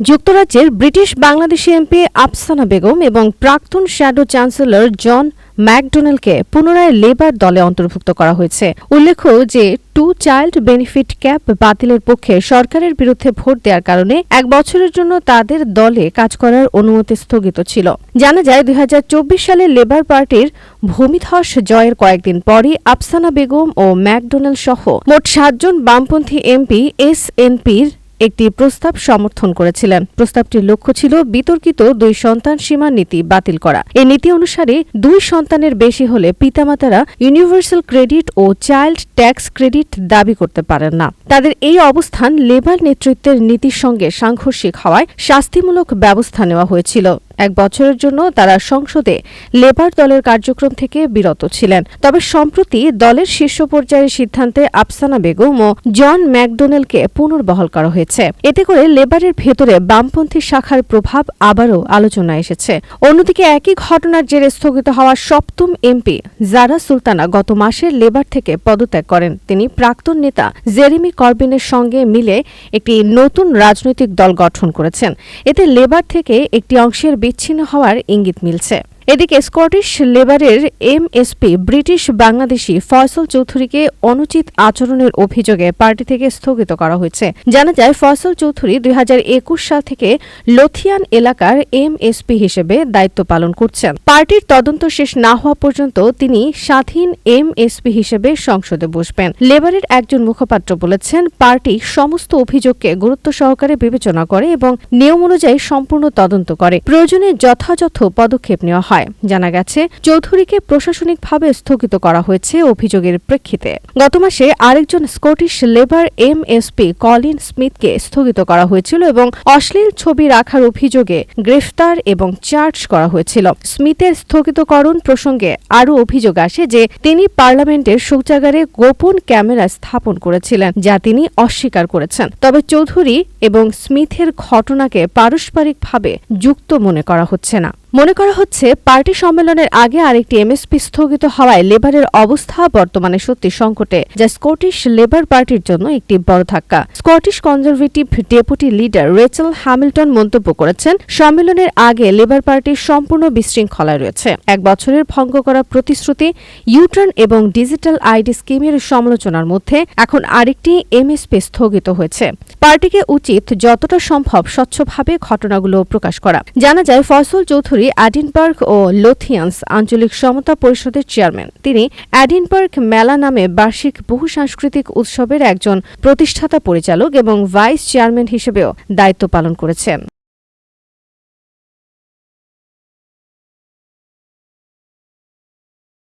যুক্তরাজ্যের British Bangladeshi MP Afsana Begum এবং প্রাক্তন শ্যাডো চ্যান্সেলর জন ম্যাকডোনাল্ডকে পুনরায় লেবার দলে অন্তর্ভুক্ত করা হয়েছে। উল্লেখ্য যে, টু চাইল্ড বেনিফিট ক্যাপ বাতিলের পক্ষে সরকারের বিরুদ্ধে ভোট দেওয়ার কারণে এক বছরের জন্য তাদের দলে কাজ করার অনুমতি স্থগিত ছিল। জানা যায়, দুই হাজার চব্বিশ সালে লেবার পার্টির ভূমিধস জয়ের কয়েকদিন পরই আফসানা বেগম ও ম্যাকডোনাল্ড সহ মোট সাতজন বামপন্থী এমপি এসএনপির একটি প্রস্তাব সমর্থন করেছিলেন। প্রস্তাবটির লক্ষ্য ছিল বিতর্কিত দুই সন্তান সীমা নীতি বাতিল করা। এই নীতি অনুসারে দুই সন্তানের বেশি হলে পিতামাতারা ইউনিভার্সাল ক্রেডিট ও চাইল্ড ট্যাক্স ক্রেডিট দাবি করতে পারেন না। তাদের এই অবস্থান লেবার নেতৃত্বের নীতির সঙ্গে সাংঘর্ষিক হওয়ায় শাস্তিমূলক ব্যবস্থা নেওয়া হয়েছিল। এক বছরের জন্য তারা সংসদে লেবার দলের কার্যক্রম থেকে বিরত ছিলেন। তবে সম্প্রতি দলের শীর্ষ পর্যায়ের সিদ্ধান্তে আফসানা বেগম ও জন ম্যাকডোনেলকে পুনর্বহাল করা হয়েছে। এতে করে লেবারের ভেতরে বামপন্থী শাখার প্রভাব আবারও আলোচনায় এসেছে। অন্যদিকে একই ঘটনার জেরে স্থগিত হওয়া সপ্তম এমপি জারা সুলতানা গত মাসে লেবার থেকে পদত্যাগ করেন। তিনি প্রাক্তন নেতা জেরেমি করবিনের সঙ্গে মিলে একটি নতুন রাজনৈতিক দল গঠন করেছেন। এতে লেবার থেকে একটি অংশের বিচ্ছিন্ন হওয়ার ইঙ্গিত মিলছে। এদিকে স্কটিশ লেবারের এমএসপি ব্রিটিশ বাংলাদেশি ফয়সল চৌধুরীকে অনুচিত আচরণের অভিযোগে পার্টি থেকে স্থগিত করা হয়েছে। জানা যায়, ফয়সল চৌধুরী দুই হাজার একুশ সাল থেকে লথিয়ান এলাকার এমএসপি হিসেবে দায়িত্ব পালন করছেন। পার্টির তদন্ত শেষ না হওয়া পর্যন্ত তিনি স্বাধীন এমএসপি হিসেবে সংসদে বসবেন। লেবারের একজন মুখপাত্র বলেছেন, পার্টি সমস্ত অভিযোগকে গুরুত্ব সহকারে বিবেচনা করে এবং নিয়ম অনুযায়ী সম্পূর্ণ তদন্ত করে। প্রয়োজনে যথাযথ পদক্ষেপ নেওয়া হয়। জানা গেছে। চৌধুরীকে প্রশাসনিকভাবে স্থগিত করা হয়েছে অভিযোগের প্রেক্ষিতে। গত মাসে আরেকজন স্কটিশ লেবার এমএসপি কলিন স্মিথকে স্থগিত করা হয়েছিল এবং অশ্লীল ছবি রাখার অভিযোগে গ্রেফতার এবং চার্জ করা হয়েছিল। স্মিথের স্থগিতকরণ প্রসঙ্গে আরও অভিযোগ আসে যে, তিনি পার্লামেন্টের শৌচাগারে গোপন ক্যামেরা স্থাপন করেছিলেন, যা তিনি অস্বীকার করেছেন। তবে চৌধুরী এবং স্মিথের ঘটনাকে পারস্পরিকভাবে যুক্ত মনে করা হচ্ছে না। মনে করা হচ্ছে, পার্টি সম্মেলনের আগে আরেকটি এমএসপি স্থগিত হওয়ায় লেবারের অবস্থা বর্তমানে সত্যি সংকটে। যা স্কটিশ লেবার পার্টির জন্য একটি বড় ধাক্কা। Scottish Conservative deputy leader Rachel Hamilton মন্তব্য করেছেন, সম্মেলনের আগে লেবার পার্টি সম্পূর্ণ বিশৃঙ্খলায় রয়েছে। এক বছরের ভঙ্গ করা প্রতিশ্রুতি ইউটার্ন এবং ডিজিটাল আইডি স্কিমের সমালোচনার মধ্যে এখন আরেকটি এমএসপি স্থগিত হয়েছে। পার্টিকে উচিত যতটা সম্ভব স্বচ্ছভাবে ঘটনাগুলো প্রকাশ করা। জানা যায় ফসল চৌধুরী অ্যাডিনবার্গ ও লোথিয়ান্স আঞ্চলিক সমতা পরিষদের চেয়ারম্যান। তিনি অ্যাডিনবার্গ মেলা নামে বার্ষিক বহু সাংস্কৃতিক উৎসবের একজন প্রতিষ্ঠাতা পরিচালক এবং ভাইস চেয়ারম্যান হিসেবেও দায়িত্ব পালন করেছেন।